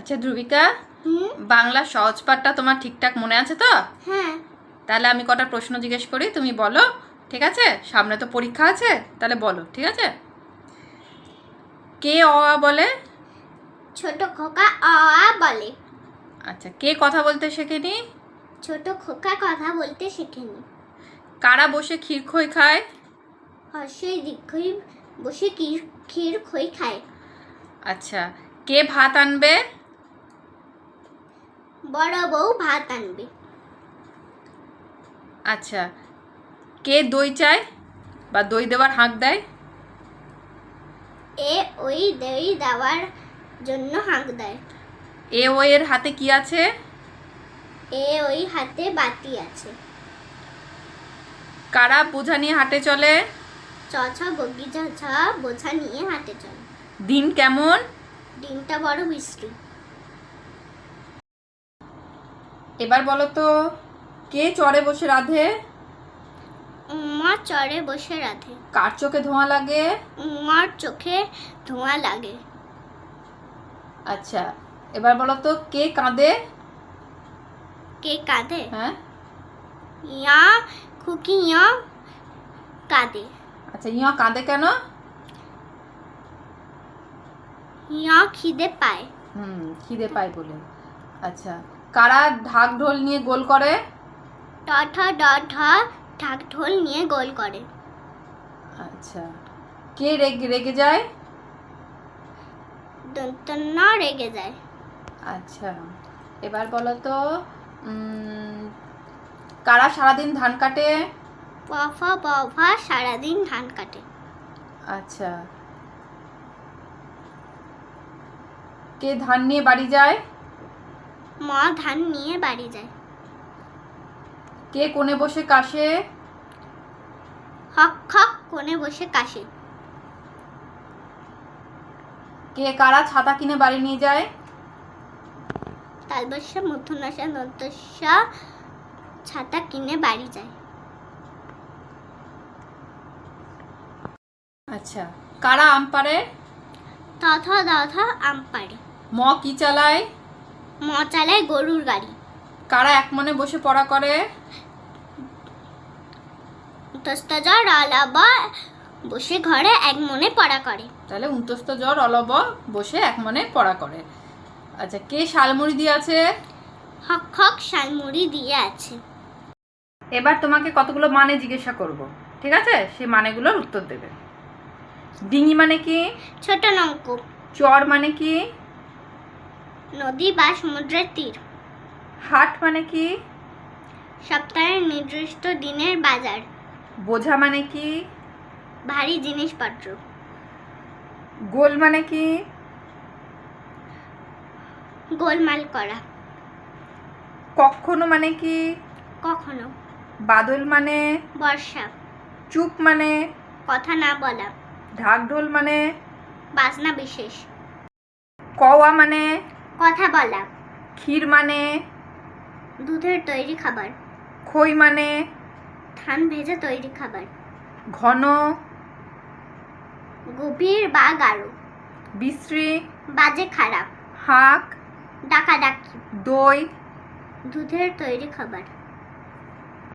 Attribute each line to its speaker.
Speaker 1: আচ্ছা ধ্রুবিকা বাংলা সহজ পাঠটা তোমার ঠিকঠাক মনে আছে তো?
Speaker 2: হ্যাঁ।
Speaker 1: তাহলে আমি কটা প্রশ্ন জিজ্ঞেস করি তুমি বলো ঠিক আছে? সামনে তো পরীক্ষা আছে তাহলে বলো ঠিক আছে? কে অ আ বলে?
Speaker 2: ছোট খোকা অ আ বলে।
Speaker 1: আচ্ছা কে কথা বলতে শেখেনি?
Speaker 2: ছোট খোকা কথা বলতে শেখেনি।
Speaker 1: কারা বসে ক্ষীর খই খায়?
Speaker 2: হর্ষই দীর্ঘই বসে ক্ষীর ক্ষীর খই খায়।
Speaker 1: আচ্ছা কে ভাত আনবে?
Speaker 2: বড় বউ ভাত আনবে।
Speaker 1: আচ্ছা কে দই চায় বা দই দেওয়ার হাঁক দেয়?
Speaker 2: এ ওই দই দেওয়ার জন্য হাঁক দেয়।
Speaker 1: এ ও এর হাতে কি আছে?
Speaker 2: এ ওই হাতে বাতি আছে।
Speaker 1: কারা বোঝা নিয়ে হাটে চলে?
Speaker 2: চ ছ বগি ঝ বোঝা নিয়ে হাঁটে চলে।
Speaker 1: দিন কেমন?
Speaker 2: দিনটা বড় বিশ্রী
Speaker 1: এবার বলো তো কে চড়ে বসে রাধে?
Speaker 2: উম্মা চড়ে বসে রাধে।
Speaker 1: কার চোখে ধোঁয়া লাগে?
Speaker 2: উম্মার চোখে ধোঁয়া লাগে।
Speaker 1: আচ্ছা এবার বলো তো কে কাঁদে?
Speaker 2: কে কাঁদে?
Speaker 1: হ্যাঁ?
Speaker 2: ইয়া খুকি ইয়া কাঁদে।
Speaker 1: আচ্ছা ইয়া কাঁদে কেন?
Speaker 2: ইয়া খিদে পায়।
Speaker 1: হুম খিদে পায় বলে। আচ্ছা কারা ঢাক ঢোল নিয়ে গোল করে?
Speaker 2: ট ঠ ড ঢ ঢাক ঢোল নিয়ে গোল করে।
Speaker 1: আচ্ছা। কে রেগে রেগে যায়?
Speaker 2: দন্তন্য রেগে যায়।
Speaker 1: আচ্ছা। এবার বলো তো কারা সারাদিন ধান কাটে?
Speaker 2: পফা পফা সারাদিন ধান কাটে।
Speaker 1: আচ্ছা। কে ধান নিয়ে বাড়ি যায়?
Speaker 2: মা ধান নিয়ে বাড়ি যায়।
Speaker 1: কে কোণে বসে কাশে?
Speaker 2: হক হক কোণে বসে কাশে।
Speaker 1: কে কারা ছাতা কিনে বাড়ি নিয়ে যায়?
Speaker 2: তালবস্যা মধ্যনাশা দন্তস্যা ছাতা কিনে বাড়ি যায়।
Speaker 1: আচ্ছা কারা আম পারে
Speaker 2: তথা দথা আম পাড়ে।
Speaker 1: ম কি চালায়?
Speaker 2: ম চালায় গরুর গাড়ি।
Speaker 1: কারা এক মনে বসে পড়া করে?
Speaker 2: তস্তাজা রালাবা বসে ঘরে এক মনে পড়া করে।
Speaker 1: তাহলে উন্তস্ত জ্বর অলব বসে এক মনে পড়া করে। আচ্ছা কে শালমুড়ি দিয়ে আছে?
Speaker 2: হক হক শালমুড়ি দিয়ে আছে।
Speaker 1: এবার তোমাকে কতগুলো মানে জিজ্ঞাসা করব ঠিক আছে? সেই মানেগুলোর উত্তর দেবে। ডিঙি মানে কি?
Speaker 2: ছোট নৌকো।
Speaker 1: চর মানে কি?
Speaker 2: নদী বা সমুদ্রের তীর।
Speaker 1: হাট মানে কি?
Speaker 2: সপ্তাহের নির্দিষ্ট দিনের বাজার।
Speaker 1: বোঝা মানে কি?
Speaker 2: ভারী জিনিসপত্র।
Speaker 1: গোল মানে কি?
Speaker 2: গোলমাল করা।
Speaker 1: কখনো মানে কি?
Speaker 2: কখনো।
Speaker 1: বাদল মানে?
Speaker 2: বর্ষা।
Speaker 1: চুপ মানে?
Speaker 2: কথা না বলা।
Speaker 1: ঢাক ঢোল মানে?
Speaker 2: বাজনা বিশেষ।
Speaker 1: কওয়া মানে?
Speaker 2: কথা বলা।
Speaker 1: ক্ষীর মানে?
Speaker 2: দুধের তৈরি খাবার।
Speaker 1: খই মানে?
Speaker 2: ধান ভেজে তৈরি খাবার।
Speaker 1: ঘন?
Speaker 2: গভীর বা গাঢ়।
Speaker 1: বিশ্রী?
Speaker 2: বাজে খারাপ।
Speaker 1: হাঁক?
Speaker 2: ডাকাডাকি।
Speaker 1: দই?
Speaker 2: দুধের তৈরি খাবার।